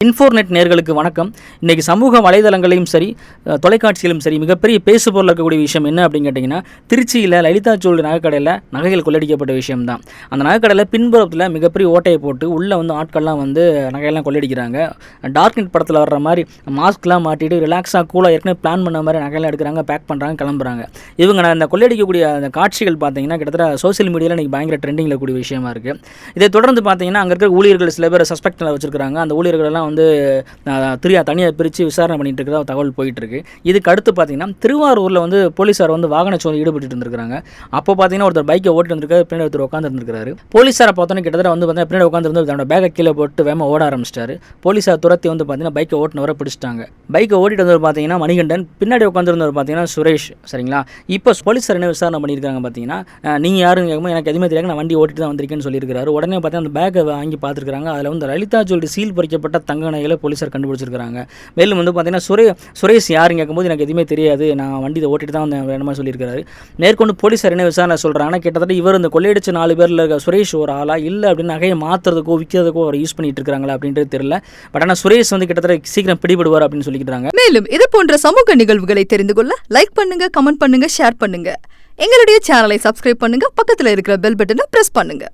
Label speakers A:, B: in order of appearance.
A: இன்ஃபோர்நெட் நேர்களுக்கு வணக்கம். இன்றைக்கி சமூக வலைதளங்களையும் சரி அஹ், தொலைக்காட்சியிலும் சரி மிகப்பெரிய பேசு பொருள் இருக்கக்கூடிய விஷயம் என்ன அப்படின்னு கேட்டிங்கன்னா திருச்சியில் லலிதா ஜுவல்லரி நகைக்கடையில் நகைகள் கொள்ளடிக்கப்பட்ட விஷயம் தான் அந்த நகைக்கடையில் பின்புறத்தில் மிகப்பெரிய ஓட்டையை போட்டு உள்ளே வந்து ஆட்கள்லாம் வந்து நகையெல்லாம் கொள்ளடிக்கிறாங்க. டார்க் நெட் படத்தில் வர்ற மாதிரி மாஸ்க்லாம் மாட்டிட்டு ரிலாக்ஸாக கூலாக ஏற்கனவே பிளான் பண்ண மாதிரி நகையெல்லாம் எடுக்கிறாங்க பேக் பண்ணுறாங்க கிளம்புறாங்க. இவங்க நான் இந்த கொள்ளடிக்கக்கூடிய அந்த காட்சிகள் பார்த்தீங்கன்னா கிட்டத்தட்ட சோஷியல் மீடியாவில் இன்றைக்கி பயங்கர ட்ரெண்டிங்கில் கூடிய விஷயமா இருக்குது இதை தொடர்ந்து பார்த்தீங்கன்னா அங்கே இருக்கிற ஊழியர்கள் சில பேர் சஸ்பெக்டில் வச்சிருக்காங்க அந்த ஊழியர்கள் எல்லாம் வந்து திரியா தனியாக பிரித்து விசாரணை பண்ணிகிட்டு இருக்கிற தகவல் போயிட்டுருக்கு. இதுக்கு அடுத்து பார்த்தீங்கன்னா திருவாரூரில் வந்து போலீஸார் வந்து வாகன சோதனை ஈடுபட்டு இருந்திருக்காங்க அப்போ பார்த்தீங்கன்னா ஒருத்தர் பைக்கை ஓட்டு வந்திருக்காரு பின்னாடி ஒருத்தர் உட்காந்துருந்துருக்காரு போலீஸாரை பார்த்தோன்னே கிட்டத்தட்ட வந்து பார்த்தீங்கன்னா பின்னாடி உட்காந்துருந்து தன்னோட பேக்கை கீழே போட்டு வேகமாக ஓட ஆரம்பிச்சிட்டாரு. போலீஸார் துரத்தி வந்து பார்த்தீங்கன்னா பைக்கை ஓட்டுனவரை பிடிச்சிட்டாங்க. பைக்கை ஓட்டிட்டு வந்தவர் பார்த்தீங்கன்னா மணிகண்டன் பின்னாடி உட்காந்துருந்தவர் பார்த்தீங்கன்னா சுரேஷ் சரிங்களா? இப்போ போலீஸார் என்ன விசாரணை பண்ணியிருக்காங்க பார்த்தீங்கன்னா நீங்கள் யாருங்க யாருன்னு கேட்கும்போது எனக்கு எதுவுமே தெரியாது நான் வண்டி ஓட்டிட்டு தான் வந்திருக்கேன்னு சொல்லியிருக்காரு உடனே பார்த்தீங்கன்னா அந்த பேக்கை வாங்கி பார்த்துருக்காங்க அதில் வந்து லலிதா ஜுவல்லரி சீல் பறிக்கப்பட்ட தங்க நகைகளை போலீஸார் கண்டுபிடிச்சிருக்காங்க மேலும் வந்து பார்த்தீங்கன்னா சுரே சுரேஷ் யாருன்னு கேட்கும்போது எனக்கு எதுவுமே தெரியாது. நான் வண்டி ஓட்டிட்டு தான் வந்தேன் வேணுமா சொல்லியிருக்காரு மேற்கொண்டு போலீஸார் என்ன விசாரணை சொல்கிறாங்கன்னா கிட்டத்தட்ட இவர் இந்த கொள்ளையடிச்ச நாலு பேரில் இருக்க சுரேஷ் ஒரு ஆளா இல்லை அப்படின்னு நகையை மாற்றுறதுக்கோ விற்கிறதுக்கோ அவர் யூஸ் பண்ணிட்டு இருக்காங்களா அப்படின்றது தெரியல. பட் ஆனால் சுரேஷ் வந்து கிட்டத்தட்ட சீக்கிரம் பிடிபடுவார் அப்படின்னு சொல்லிக்கிறாங்க.
B: மேலும் இது போன்ற சமூக நிகழ்வுகளை தெரிந்து கொள்ள லைக் பண்ணுங்க கமெண்ட் பண்ணுங்க ஷேர் பண்ணுங்க. எங்களுடைய சேனலை சப்ஸ்கிரைப் பண்ணுங்க பக்கத்தில் இருக்கிற பெல் பட்டனை பிரஸ் பண்ணுங்க.